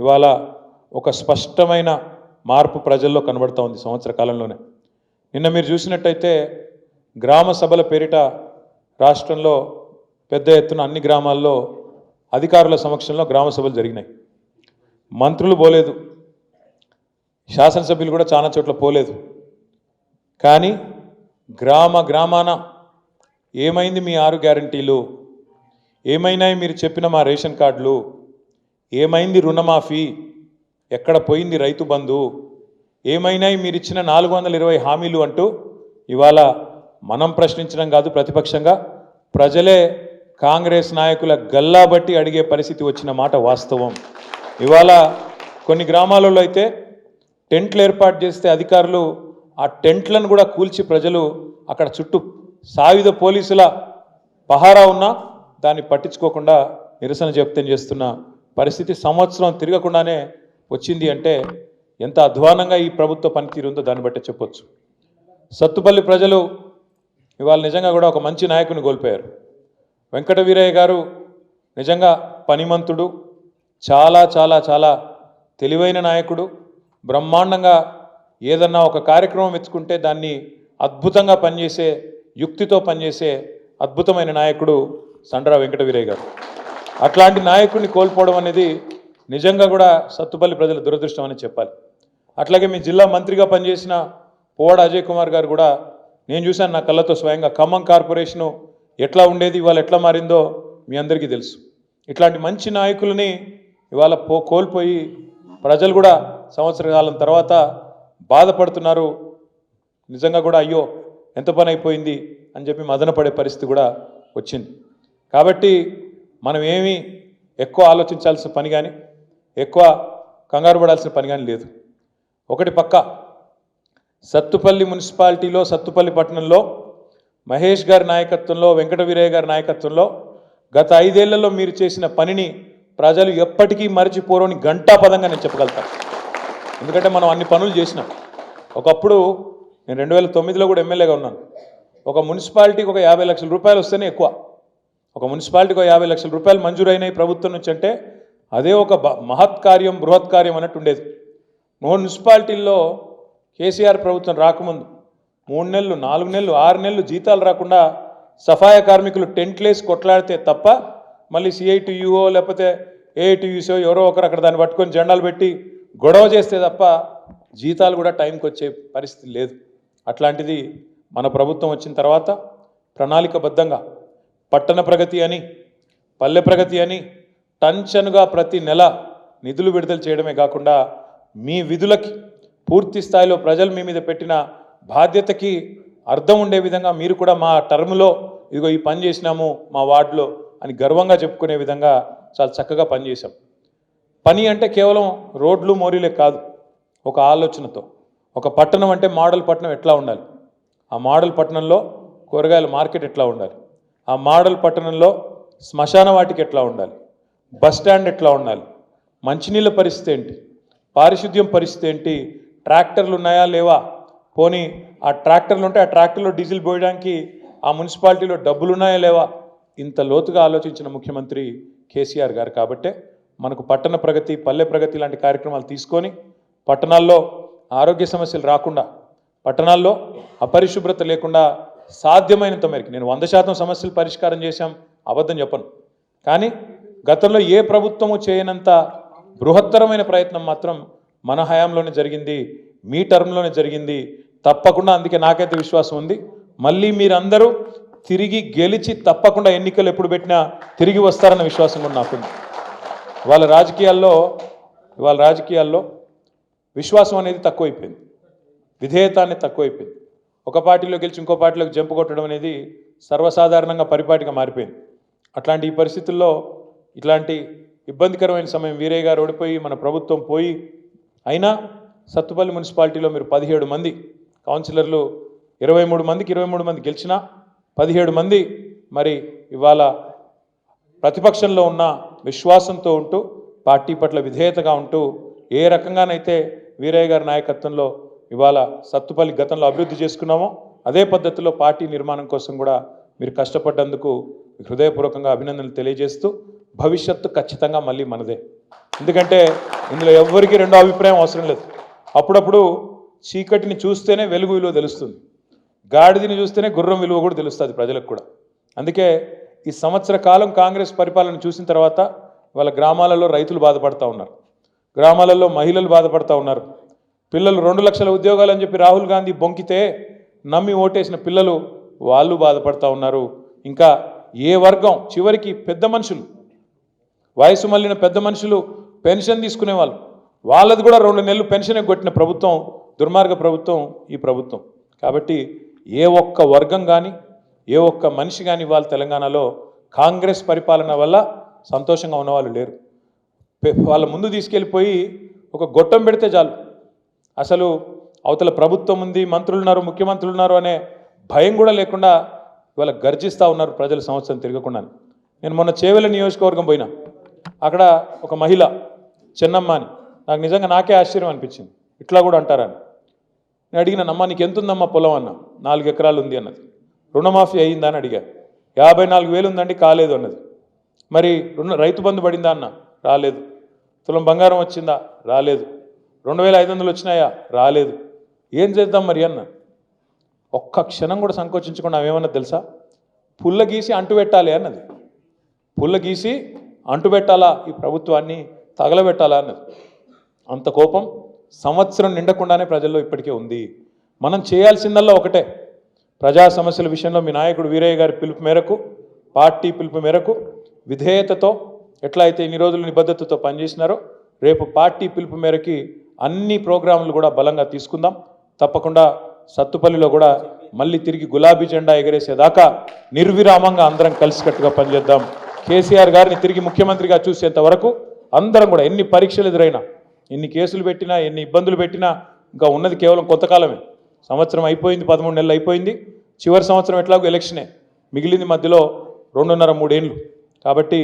ఇవాళ ఒక స్పష్టమైన మార్పు ప్రజల్లో కనబడుతూ ఉంది సంవత్సర కాలంలోనే. నిన్న మీరు చూసినట్టయితే గ్రామ సభల పేరిట రాష్ట్రంలో పెద్ద ఎత్తున అన్ని గ్రామాల్లో అధికారుల సమక్షంలో గ్రామ సభలు జరిగినాయి. మంత్రులు పోలేదు. శాసనసభ్యులు కూడా చాలా చోట్ల పోలేదు. కానీ గ్రామ గ్రామాన ఏమైంది మీ ఆరు గ్యారంటీలు? ఏమైనాయి మీరు చెప్పిన మా రేషన్ కార్డులు? ఏమైంది రుణమాఫీ? ఎక్కడ పోయింది రైతు బంధు? ఏమైనాయి మీరు ఇచ్చిన నాలుగు వందల ఇరవై హామీలు అంటూ ఇవాళ మనం ప్రశ్నించడం కాదు ప్రతిపక్షంగా ప్రజలే కాంగ్రెస్ నాయకుల గల్లా బట్టి అడిగే పరిస్థితి వచ్చిన మాట వాస్తవం. ఇవాళ కొన్ని గ్రామాలలో అయితే టెంట్లు ఏర్పాటు చేస్తే అధికారులు ఆ టెంట్లను కూడా కూల్చి ప్రజలు అక్కడ చుట్టూ సాయుధ పోలీసుల పహారా ఉన్నా దాన్ని పట్టించుకోకుండా నిరసన వ్యక్తం చేస్తున్న పరిస్థితి సంవత్సరం తిరగకుండానే వచ్చింది అంటే ఎంత అధ్వానంగా ఈ ప్రభుత్వ పనితీరు ఉందో దాన్ని బట్టి చెప్పొచ్చు. సత్తుపల్లి ప్రజలు ఇవాళ నిజంగా కూడా ఒక మంచి నాయకుని కోల్పోయారు. వెంకట వీరయ్య గారు నిజంగా పనిమంతుడు చాలా చాలా చాలా తెలివైన నాయకుడు. బ్రహ్మాండంగా ఏదన్నా ఒక కార్యక్రమం ఎత్తుకుంటే దాన్ని అద్భుతంగా పనిచేసే యుక్తితో పనిచేసే అద్భుతమైన నాయకుడు సండ్రా వెంకట వీరయ్య గారు. అట్లాంటి నాయకుడిని కోల్పోవడం అనేది నిజంగా కూడా సత్తుపల్లి ప్రజల దురదృష్టం అని చెప్పాలి. అట్లాగే మీ జిల్లా మంత్రిగా పనిచేసిన పోవాడ అజయ్ కుమార్ గారు కూడా నేను చూశాను నా కళ్ళతో స్వయంగా ఖమ్మం కార్పొరేషను ఎట్లా ఉండేది ఇవాళ ఎట్లా మారిందో మీ అందరికీ తెలుసు. ఇట్లాంటి మంచి నాయకులని ఇవాళ పో కోల్పోయి ప్రజలు కూడా సంవత్సర కాలం తర్వాత బాధపడుతున్నారు. నిజంగా కూడా అయ్యో ఎంత పని అయిపోయింది అని చెప్పి మదనపడే పరిస్థితి కూడా వచ్చింది. కాబట్టి మనం ఏమీ ఎక్కువ ఆలోచించాల్సిన పని కానీ ఎక్కువ కంగారు పడాల్సిన పని కానీ లేదు. ఒకటి పక్క సత్తుపల్లి మున్సిపాలిటీలో సత్తుపల్లి పట్టణంలో మహేష్ గారి నాయకత్వంలో వెంకట వీరయ్య గారి నాయకత్వంలో గత ఐదేళ్ళలో మీరు చేసిన పనిని ప్రజలు ఎప్పటికీ మరచిపోరని ఘంటాపదంగా నేను చెప్పగలుగుతాను ఎందుకంటే మనం అన్ని పనులు చేసినాం. ఒకప్పుడు నేను రెండు వేల తొమ్మిదిలో కూడా ఎమ్మెల్యేగా ఉన్నాను. ఒక మున్సిపాలిటీకి ఒక యాభై లక్షల రూపాయలు వస్తేనే ఎక్కువ. ఒక మున్సిపాలిటీకి యాభై లక్షల రూపాయలు మంజూరైనాయి ప్రభుత్వం నుంచి అంటే అదే ఒక బ- మహత్ కార్యం బృహత్ కార్యం అన్నట్టు ఉండేది. మూడు మున్సిపాలిటీల్లో కేసీఆర్ ప్రభుత్వం రాకముందు మూడు నెలలు నాలుగు నెలలు ఆరు నెలలు జీతాలు రాకుండా సఫాయ కార్మికులు టెంట్లేసి కొట్లాడితే తప్ప మళ్ళీ సిఐటియుఓ లేకపోతే ఏఐటియుసో ఎవరో ఒకరు అక్కడ దాన్ని పట్టుకొని జెండాలు పెట్టి గొడవ చేస్తే తప్ప జీతాలు కూడా టైంకి వచ్చే పరిస్థితి లేదు. అట్లాంటిది మన ప్రభుత్వం వచ్చిన తర్వాత ప్రణాళికబద్ధంగా పట్టణ ప్రగతి అని పల్లె ప్రగతి అని టంచనుగా ప్రతి నెల నిధులు విడుదల చేయడమే కాకుండా మీ విధులకి పూర్తి స్థాయిలో ప్రజలు మీ మీద పెట్టిన బాధ్యతకి అర్థం ఉండే విధంగా మీరు కూడా మా టర్మ్లో ఇదిగో ఈ పని చేసినాము మా వార్డులో అని గర్వంగా చెప్పుకునే విధంగా చాలా చక్కగా పనిచేశాం పని అంటే కేవలం రోడ్లు మోరీలే కాదు ఒక ఆలోచనతో. ఒక పట్టణం అంటే మోడల్ పట్టణం ఎట్లా ఉండాలి? ఆ మోడల్ పట్టణంలో కూరగాయల మార్కెట్ ఎట్లా ఉండాలి? ఆ మోడల్ పట్టణంలో శ్మశాన వాటికి ఎట్లా ఉండాలి? బస్ స్టాండ్ ఎట్లా ఉండాలి? మంచినీళ్ళ పరిస్థితి ఏంటి? పారిశుద్ధ్యం పరిస్థితి ఏంటి? ట్రాక్టర్లు ఉన్నాయా లేవా? పోనీ ఆ ట్రాక్టర్లు ఉంటే ఆ ట్రాక్టర్లో డీజిల్ పోయడానికి ఆ మున్సిపాలిటీలో డబ్బులు ఉన్నాయా లేవా? ఇంత లోతుగా ఆలోచించిన ముఖ్యమంత్రి కేసీఆర్ గారు కాబట్టే మనకు పట్టణ ప్రగతి పల్లె ప్రగతి లాంటి కార్యక్రమాలు తీసుకొని పట్టణాల్లో ఆరోగ్య సమస్యలు రాకుండా పట్టణాల్లో అపరిశుభ్రత లేకుండా సాధ్యమైనంత మేరకు నేను వంద శాతం సమస్యలు పరిష్కారం చేశాం అబద్ధం చెప్పను. కానీ గతంలో ఏ ప్రభుత్వము చేయనంత బృహత్తరమైన ప్రయత్నం మాత్రం మన హయాంలోనే జరిగింది మీ టర్మ్లోనే జరిగింది. తప్పకుండా అందుకే నాకైతే విశ్వాసం ఉంది. మళ్ళీ మీరందరూ తిరిగి గెలిచి తప్పకుండా ఎన్నికలు ఎప్పుడు పెట్టినా తిరిగి వస్తారన్న విశ్వాసం కూడా నాకుంది. వాళ్ళ రాజకీయాల్లో వాళ్ళ రాజకీయాల్లో విశ్వాసం అనేది తక్కువైపోయింది. విధేయత అనేది తక్కువైపోయింది. ఒక పార్టీలో గెలిచి ఇంకో పార్టీలోకి జంపు కొట్టడం అనేది సర్వసాధారణంగా పరిపాటిగా మారిపోయింది. అట్లాంటి ఈ పరిస్థితుల్లో ఇట్లాంటి ఇబ్బందికరమైన సమయం వీరయ్య గారు ఓడిపోయి మన ప్రభుత్వం పోయి అయినా సత్తుపల్లి మున్సిపాలిటీలో మీరు పదిహేడు మంది కౌన్సిలర్లు ఇరవై మూడు మందికి ఇరవై మూడు మంది గెలిచినా పదిహేడు మంది మరి ఇవాళ ప్రతిపక్షంలో ఉన్న విశ్వాసంతో ఉంటూ పార్టీ పట్ల విధేయతగా ఉంటూ ఏ రకంగానైతే వీరయ్య గారి నాయకత్వంలో ఇవాళ సత్తుపల్లి గతంలో అభివృద్ధి చేసుకున్నామో. అదే పద్ధతిలో పార్టీ నిర్మాణం కోసం కూడా మీరు కష్టపడ్డందుకు హృదయపూర్వకంగా అభినందనలు తెలియజేస్తూ భవిష్యత్తు ఖచ్చితంగా మళ్ళీ మనదే. ఎందుకంటే ఇందులో ఎవ్వరికీ రెండో అభిప్రాయం అవసరం లేదు. అప్పుడప్పుడు చీకటిని చూస్తేనే వెలుగు విలువ తెలుస్తుంది. గాడిదని చూస్తేనే గుర్రం విలువ కూడా తెలుస్తుంది ప్రజలకు కూడా. అందుకే ఈ సంవత్సర కాలం కాంగ్రెస్ పరిపాలన చూసిన తర్వాత వాళ్ళ గ్రామాలలో రైతులు బాధపడతా ఉన్నారు. గ్రామాలలో మహిళలు బాధపడతా ఉన్నారు. పిల్లలు రెండు లక్షల ఉద్యోగాలు అని చెప్పి రాహుల్ గాంధీ బొంకితే నమ్మి ఓటేసిన పిల్లలు వాళ్ళు బాధపడతా ఉన్నారు. ఇంకా ఏ వర్గం చివరికి పెద్ద మనుషులు వయసు మళ్ళిన పెద్ద మనుషులు పెన్షన్ తీసుకునే వాళ్ళు వాళ్ళది కూడా రెండు నెలలు పెన్షన్ కొట్టిన ప్రభుత్వం దుర్మార్గ ప్రభుత్వం ఈ ప్రభుత్వం. కాబట్టి ఏ ఒక్క వర్గం కానీ ఏ ఒక్క మనిషి కానీ వాళ్ళ తెలంగాణలో కాంగ్రెస్ పరిపాలన వల్ల సంతోషంగా ఉన్నవాళ్ళు లేరు. వాళ్ళ ముందు తీసుకెళ్ళిపోయి ఒక గొట్టం పెడితే చాలు. అసలు అవతల ప్రభుత్వం ఉంది మంత్రులు ఉన్నారు ముఖ్యమంత్రులు ఉన్నారు అనే భయం కూడా లేకుండా ఇవాళ గర్జిస్తూ ఉన్నారు ప్రజలు సంవత్సరం తిరగకుండా. నేను మొన్న చేవెల నియోజకవర్గం పోయినా. అక్కడ ఒక మహిళ చెన్నమ్మ అని. నాకు నిజంగా నాకే ఆశ్చర్యం అనిపించింది. ఇట్లా కూడా అంటారని. నేను అడిగిన అమ్మ నీకు ఎంత ఉందమ్మా పొలం? అన్న. నాలుగు ఎకరాలు ఉంది అన్నది. రుణమాఫీ అయ్యిందా అని అడిగా. యాభై నాలుగు వేలు ఉందండి కాలేదు అన్నది. మరి రుణ రైతు బంధు పడిందా? అన్న. రాలేదు. తులం బంగారం వచ్చిందా? రాలేదు. రెండు వేల ఐదు వందలు వచ్చినాయా? రాలేదు. ఏం చేద్దాం మరి అన్న? ఒక్క క్షణం కూడా సంకోచించకుండా ఏమన్నా తెలుసా? పుల్ల గీసి అంటు పెట్టాలి అన్నది. పుల్ల గీసి అంటు పెట్టాలా? ఈ ప్రభుత్వాన్ని తగలబెట్టాలా అన్నది. అంత కోపం సంవత్సరం నిండకుండానే ప్రజల్లో ఇప్పటికే ఉంది. మనం చేయాల్సిందల్లా ఒకటే. ప్రజా సమస్యల విషయంలో మీ నాయకుడు వీరయ్య గారి పిలుపు మేరకు పార్టీ పిలుపు మేరకు విధేయతతో ఎట్లా అయితే ఇన్ని రోజులు నిబద్ధతతో పనిచేసినారో రేపు పార్టీ పిలుపు మేరకి అన్ని ప్రోగ్రాంలు కూడా బలంగా తీసుకుందాం. తప్పకుండా సత్తుపల్లిలో కూడా మళ్ళీ తిరిగి గులాబీ జెండా ఎగరేసేదాకా నిర్విరామంగా అందరం కలిసికట్టుగా పనిచేద్దాం. కేసీఆర్ గారిని తిరిగి ముఖ్యమంత్రిగా చూసేంత వరకు అందరం కూడా ఎన్ని పరీక్షలు ఎదురైనా ఎన్ని కేసులు పెట్టినా ఎన్ని ఇబ్బందులు పెట్టినా ఇంకా ఉన్నది కేవలం కొంతకాలమే. సంవత్సరం అయిపోయింది పదమూడు నెలలు అయిపోయింది. చివరి సంవత్సరం ఎట్లాగో ఎలక్షనే. మిగిలింది మధ్యలో రెండున్నర మూడేళ్ళు కాబట్టి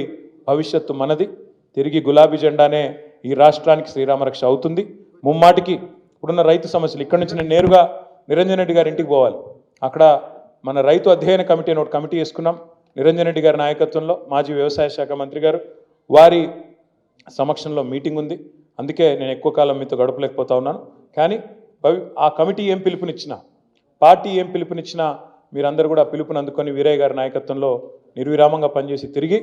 భవిష్యత్తు మనది. తిరిగి గులాబీ జెండానే ఈ రాష్ట్రానికి శ్రీరామరక్ష అవుతుంది. ముమ్మాటికి ఇప్పుడున్న రైతు సమస్యలు. ఇక్కడి నుంచి నేను నేరుగా నిరంజన్ రెడ్డి గారి ఇంటికి పోవాలి. అక్కడ మన రైతు అధ్యయన కమిటీ అని ఒక కమిటీ వేసుకున్నాం. నిరంజన్ రెడ్డి గారి నాయకత్వంలో మాజీ వ్యవసాయ శాఖ మంత్రి గారు వారి సమక్షంలో మీటింగ్ ఉంది. అందుకే నేను ఎక్కువ కాలం మీతో గడపలేకపోతా ఉన్నాను. కానీ ఆ కమిటీ ఏం పిలుపునిచ్చినా పార్టీ ఏం పిలుపునిచ్చినా మీరందరూ కూడా పిలుపుని అందుకొని వీరయ్య గారి నాయకత్వంలో నిర్విరామంగా పనిచేసి తిరిగి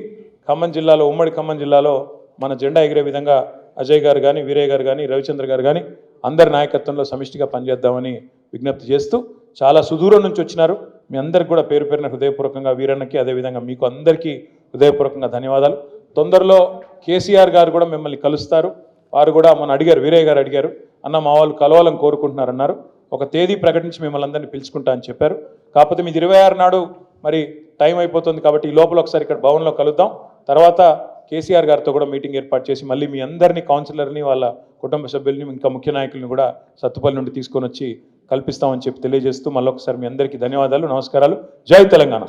ఖమ్మం జిల్లాలో ఉమ్మడి ఖమ్మం జిల్లాలో మన జెండా ఎగిరే విధంగా అజయ్ గారు కానీ వీరయ్య గారు కానీ రవిచంద్ర గారు కానీ అందరి నాయకత్వంలో సమిష్టిగా పనిచేద్దామని విజ్ఞప్తి చేస్తూ చాలా సుదూరం నుంచి వచ్చినారు. మీ అందరికి కూడా పేరు పేరున హృదయపూర్వకంగా వీరన్నకి అదేవిధంగా మీకు అందరికీ హృదయపూర్వకంగా ధన్యవాదాలు. తొందరలో కేసీఆర్ గారు కూడా మిమ్మల్ని కలుస్తారు. వారు కూడా మన అడిగారు వీరయ్య గారు అడిగారు అన్న మా వాళ్ళు కలవాలని కోరుకుంటున్నారన్నారు. ఒక తేదీ ప్రకటించి మిమ్మల్ని అందరినీ పిలుచుకుంటా అని చెప్పారు. కాకపోతే మీది ఇరవై ఆరు నాడు మరి టైం అయిపోతుంది కాబట్టి ఈ లోపల ఒకసారి ఇక్కడ భవన్లో కలుద్దాం. తర్వాత కేసీఆర్ గారితో కూడా మీటింగ్ ఏర్పాటు చేసి మళ్ళీ మీ అందరినీ కౌన్సిలర్ని వాళ్ళ కుటుంబ సభ్యుల్ని ఇంకా ముఖ్య నాయకుల్ని కూడా సత్తుపల్లి నుండి తీసుకొని వచ్చి కల్పిస్తామని చెప్పి తెలియజేస్తూ మళ్ళొకసారి మీ అందరికీ ధన్యవాదాలు నమస్కారాలు. జై తెలంగాణ.